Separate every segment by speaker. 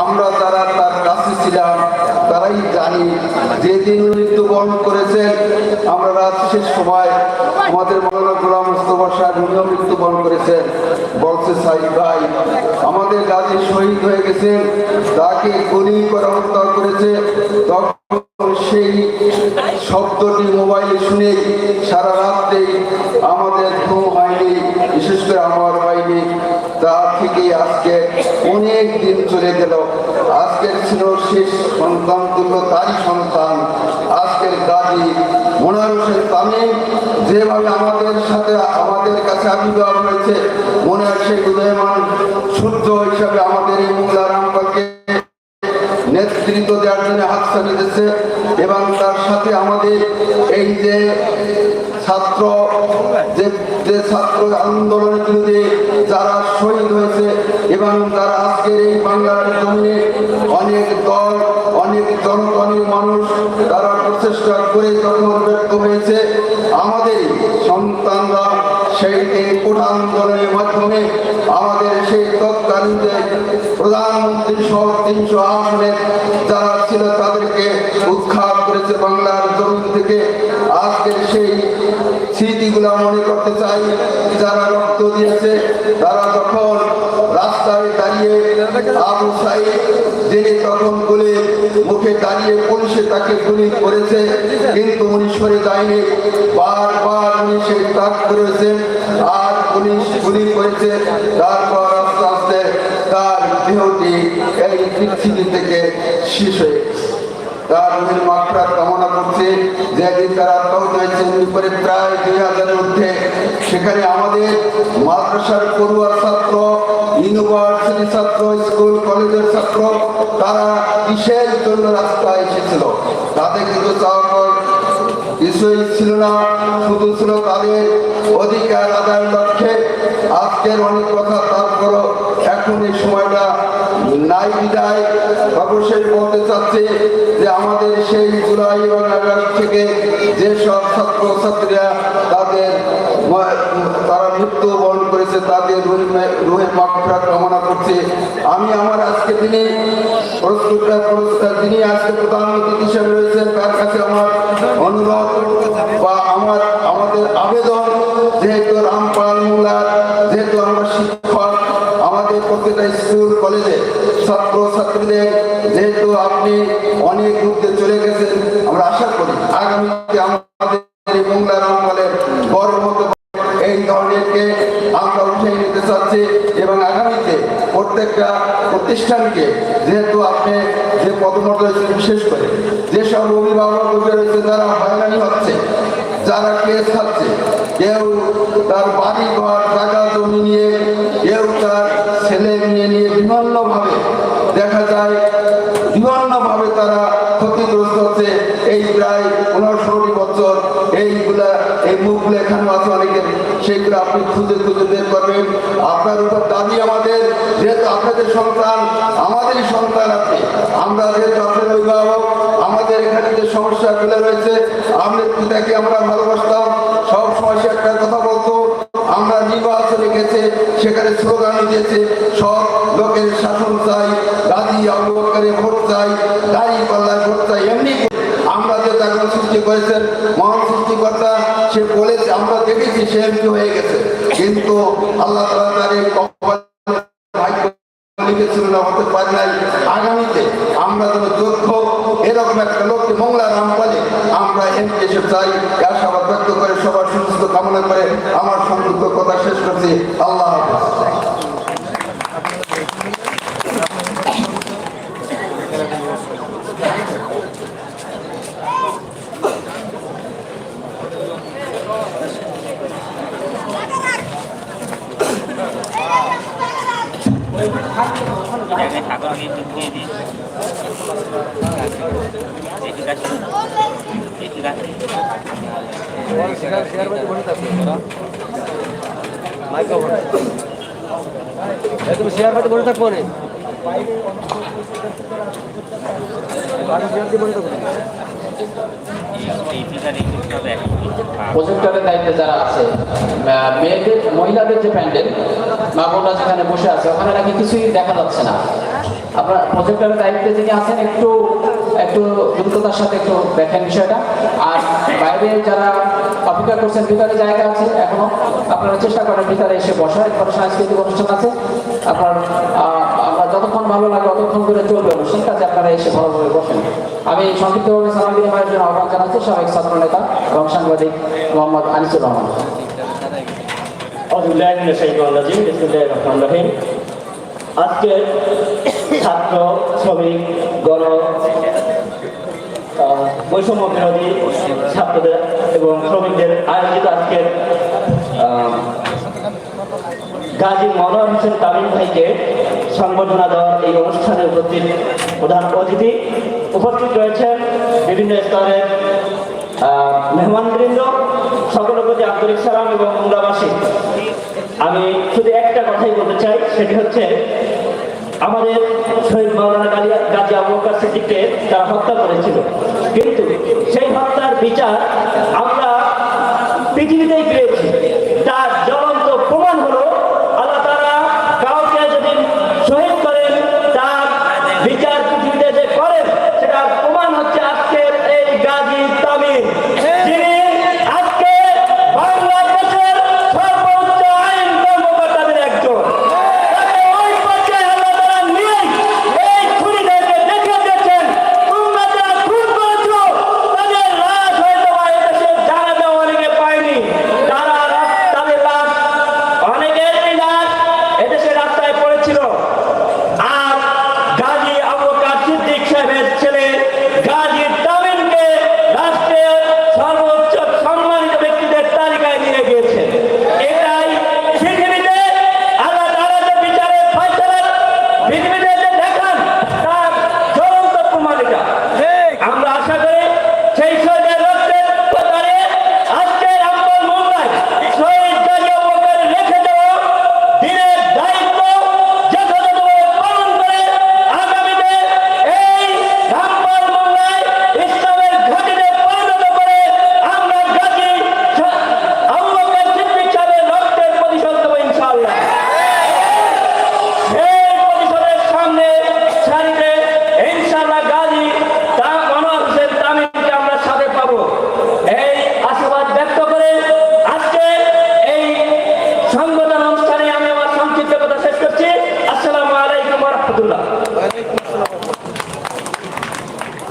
Speaker 1: আমরা যারা তার কাছে ছিলাম, তারাই জানি যেদিন মৃত্যুবরণ করেছেন, আমরা রাত শেষ সময় আমাদের মৌলানা গোলাম মুস্তফা সাহেব উনিও মৃত্যুবরণ করেছেন। বলছে সাইদ ভাই, আমাদের গাজী শহীদ হয়ে গেছেন, তাকে গুলি করে হত্যা করেছে। তখন সেই শব্দটি মোবাইলে শুনে সারা রাত্রে আমাদের ঘুম হয়নি, বিশেষ করে আমার হয়নি তা থেকে আজকে অনেক দিন চলে গেল। আজকের ছিল শেষ সন্তান তুল্য তারই সন্তান। আজকের গাজী মনার হোসেন যেভাবে আমাদের সাথে, আমাদের কাছে আবির্ভাব হয়েছে মনে হয় উদয়মান সূর্য হিসাবে আমাদের এই মোংলা নেতৃত্ব দেওয়ার জন্য হাত দিচ্ছে। এবং তার সাথে আমাদের এই যে ছাত্র যে ছাত্র আন্দোলনের বিরুদ্ধে যারা শহীদ হয়েছে এবং যারা আজকের এই বাংলার জমিনে অনেক দল, অনেক জনগণের মানুষ তারা প্রচেষ্টা করে যখন ব্যক্ত হয়েছে। আমাদের সন্তানরা সেই এই কোটা আন্দোলনের মাধ্যমে আমাদের সেই তৎকালীন প্রধানমন্ত্রী সহ তিনশো আসনের যারা ছিল করেছে বাংলার থেকে আজকের সেই স্মৃতিগুলো মনে করতে চাই, যারা রক্ত দিয়েছে, তারা যখন রাস্তায় দাঁড়িয়ে আবু যিনি তখন গুলি মুখে দাঁড়িয়ে পুলিশে তাকে গুলি করেছে, কিন্তু উনি সরে যায়নি বারবার উনি সেই তাক করেছেন আর পুলিশ গুলি করেছে তারপর আস্তে আস্তে তার দেহটি এই পৃথিবী থেকে শেষ হয়ে গেছে। তার রোগের মাত্রা কামনা করছে। যেদিন তারা আত্মহত উপরে প্রায় দুই হাজারের ঊর্ধ্বে। সেখানে আমাদের মাদ্রাসার পড়ুয়া ছাত্র, ইউনিভার্সিটি ছাত্র, স্কুল, কলেজের ছাত্র, তারা বিশেষ জন্য রাস্তায় এসেছিল। তাদের কিন্তু চাওয়া কিছুই ছিল না, শুধু ছিল তাদের অধিকার আদায়ের লক্ষ্যে। আজকের অনেক কথা, তারপরও এখন এই সময়টা নাই বিদায় বলতে চাচ্ছি যে আমাদের সেই জুলাই এবং আগস্ট ছাত্র ছাত্রীরা তাদের তারা মৃত্যু বরণ করেছে, তাদের কামনা করছে। আমি আমার আজকে দিনে প্রস্তুতটা আজকে প্রধানমন্ত্রী হিসেবে রয়েছেন, তার কাছে আমার অনুরোধ বা আমার, আমাদের আবেদন, যেহেতু রামপাল মোল্লার প্রত্যেকটা স্কুল, কলেজে ছাত্র ছাত্রীদের যেহেতু আপনি অনেক দূরে চলে গেছেন, আমরা আশা করি আগামীতে আমাদের মোংলা রামপালের মতো এই ধরনেরকে আমরা উঠে নিতে চাচ্ছি এবং আগামীতে প্রত্যেকটা প্রতিষ্ঠানকে যেহেতু আপনি যে পদমত রয়েছে বিশেষ করে যেসব অভিভাবক রয়েছে তারা হয়রানি হচ্ছে, যারা কেস খাচ্ছে, কেউ তার বাড়ি ঘর জায়গা জমি নিয়ে বিভিন্নভাবে দেখা যায় বিভিন্নভাবে তারা ক্ষতিগ্রস্ত হচ্ছে। এই প্রায় পনেরো বছর এইগুলা, এই মুখগুলো এখানে আছে অনেকের। সেইগুলো আপনি খুঁজে খুঁজে বের করবেন। আপনার উপর দাবি আমাদের, যেহেতু আপনাদের সন্তান, আমাদেরই সন্তান আপনি আমরা যেহেতু আপনার অভিভাবক, আমাদের এখানে যে সমস্যাগুলো রয়েছে আমাদের পিতাকে আমরা ভালোবাসতাম। সব সময় সে একটা কথা বলতো, আমরা নির্বাচনে গেছে, সেখানে স্লোগান দিয়েছে, সব করেছেন মহান সৃষ্টিকর্তা, সে বলেছে, আমরা দেখেছি সে এমপি হয়ে গেছে। কিন্তু আল্লাহ তার আগামীতে আমরা যেন এরকম একটা মংলা রামপালে আমরা চাই। করে সুস্থ কামনা করে আমার সংযুক্ত কথা শেষ করছি। আল্লাহ হাফেজ।
Speaker 2: শেয়ার থাকব
Speaker 3: দায়িত্বে যারা আছে মেয়েদের মহিলাদের যে প্যান্ডেল মা যেখানে বসে আছে ওখানে নাকি কিছুই দেখা যাচ্ছে না আপনার প্রজেক্টের দায়িত্বে যিনি আছেন, একটু একটু দ্রুততার সাথে একটু দেখেন বিষয়টা। আর বাইরে যারা অপেক্ষা করছেন, ভিতরে জায়গা আছে এখনও, আপনারা চেষ্টা করেন ভিতরে এসে বসার। একটা সাংস্কৃতিক অনুষ্ঠান আছে। আপনার আপনার যতক্ষণ ভালো লাগে ততক্ষণ করে চলবে অনুষ্ঠান কাজে আপনারা এসে ভালোভাবে বসেন। আমি সংক্ষিপ্তভাবে সালাম বিনিময়ের জন্য আহ্বান জানাচ্ছি সাবেক ছাত্র নেতা এবং সাংবাদিক মোহাম্মদ আনিসুর রহমান।
Speaker 4: আজকে ছাত্র, শ্রমিক, গণ বৈষম্য বিরোধী ছাত্রদের এবং শ্রমিকদের আয়োজিত আজকের গাজী মনোয়ার হোসেন তামিম ভাইকে সংবর্ধনা দেওয়ার এই অনুষ্ঠানে উপস্থিত প্রধান অতিথি উপস্থিত রয়েছেন বিভিন্ন স্তরের মেহমানবৃন্দ, সকলের প্রতি আন্তরিক সালাম এবং মুন্দাবাসী আমি শুধু একটা কথাই বলতে চাই, সেটি হচ্ছে আমাদের শহীদ মাওলানা গালিয়া গাজী আবুকার বকর সিদ্দিককে তারা হত্যা করেছিল। কিন্তু সেই হত্যার বিচার আমরা পৃথিবীতেই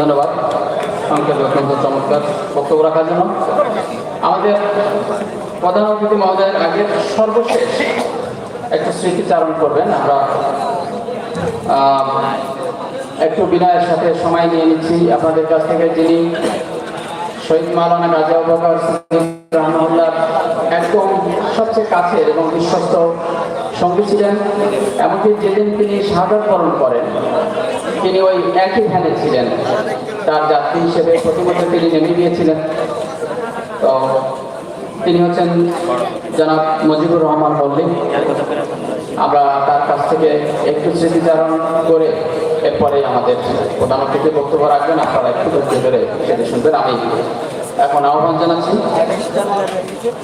Speaker 3: ধন্যবাদ। সংক্ষেপ চমৎকার বক্তব্য রাখার জন্য। আমাদের প্রধান অতিথি মহোদয়ের আগে সর্বশেষ একটু স্মৃতিচারণ করবেন। আমরা একটু বিনয়ের সাথে সময় নিয়ে নিচ্ছি। আপনাদের কাছ থেকে যিনি শহীদ মাওলানা রাজা আবু বকর একদম সবচেয়ে কাছের এবং বিশ্বস্ত সঙ্গী ছিলেন। এমনকি যেদিন তিনি বরণ করেন তিনি ওই একই ভ্যানে ছিলেন। তার যাত্রী হিসেবে প্রতিমধ্যে তিনি নেমে গিয়েছিলেন। তো তিনি হচ্ছেন জনাব মুজিবুর রহমান মল্লিক। আমরা তার কাছ থেকে একটু স্মৃতিচারণ করে এরপরে আমাদের প্রধান অতিথি বক্তব্য রাখবেন। আপনারা একটু ধৈর্য ধরে সেটি শুনবেন। আমি এখন আহ্বান জানাচ্ছি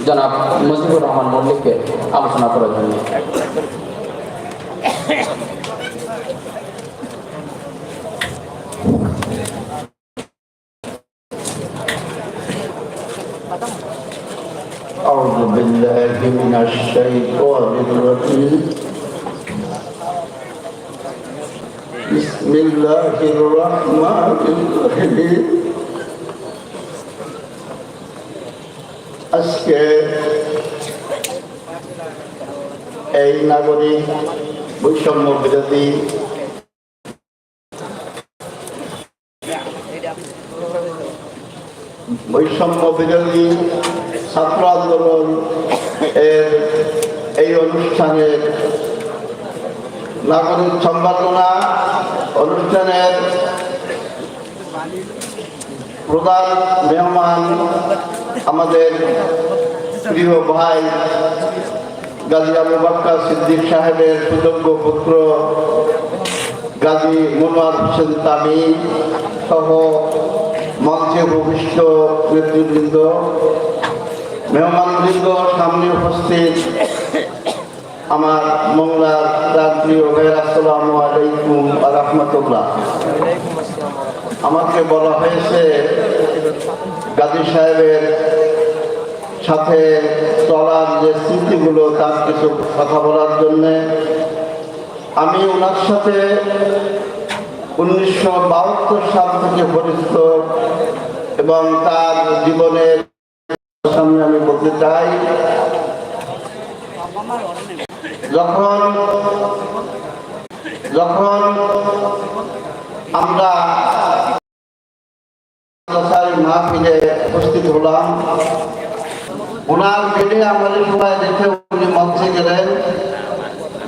Speaker 3: জনাব মুজিবুর রহমান মল্লিককে আলোচনা করার জন্য।
Speaker 1: من الشيطان الرجيم بسم الله الرحمن الرحيم আজকে এই নাগরিক বৈষম্য বিরোধী বৈষম্য বিরোধী ছাত্র আন্দোলন এর এই অনুষ্ঠানের নাগরিক সম্বর্ধনা অনুষ্ঠানের প্রধান মেহমান আমাদের প্রিয় ভাই গাজী আবু বাক্কা সিদ্দিক সাহেবের সুযোগ্য পুত্র গাজী মনোয়ার হোসেন তামিম সহ মঞ্চে ভূমিষ্ঠ নেতৃবৃন্দ সামনে উপস্থিত
Speaker 5: আমার মংলার আমাকে বলা হয়েছে, গাজী সাহেবের সাথে চলার যে স্মৃতিগুলো, তার কিছু কথা বলার জন্যে আমি ওনার সাথে উনিশশো বাহাত্তর সাল থেকে পরিচিত এবং তার জীবনের সামনে আমি বলতে চাই, যখন যখন আমরা উপস্থিত হলাম ওনার আমাদের সময় দেখে উনি মঞ্চে গেলেন।